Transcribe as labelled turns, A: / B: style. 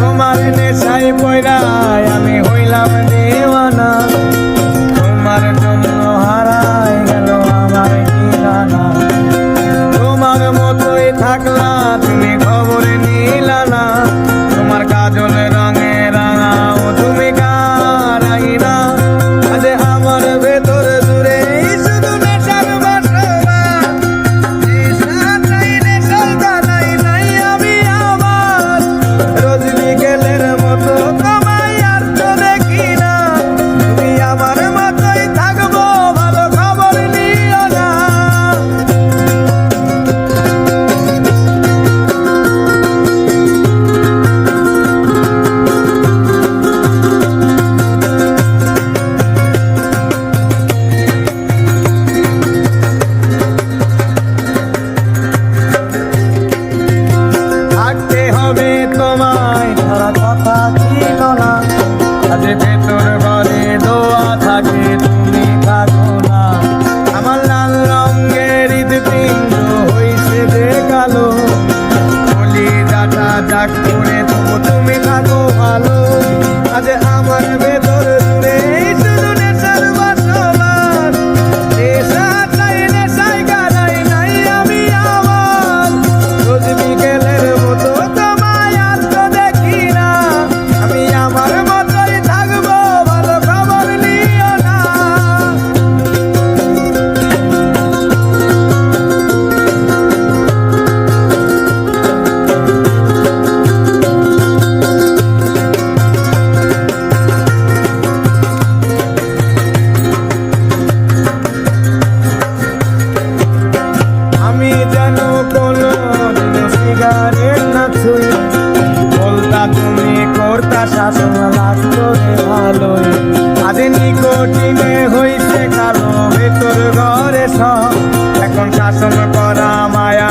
A: তোমার নেশায় পয়রায় আমি হইলাম হবে শাসন লাগতো রে ভালোই। আজ নিকোটিনে হইছে কালো ভেতর ঘরে সব। এখন শাসন করা মায়া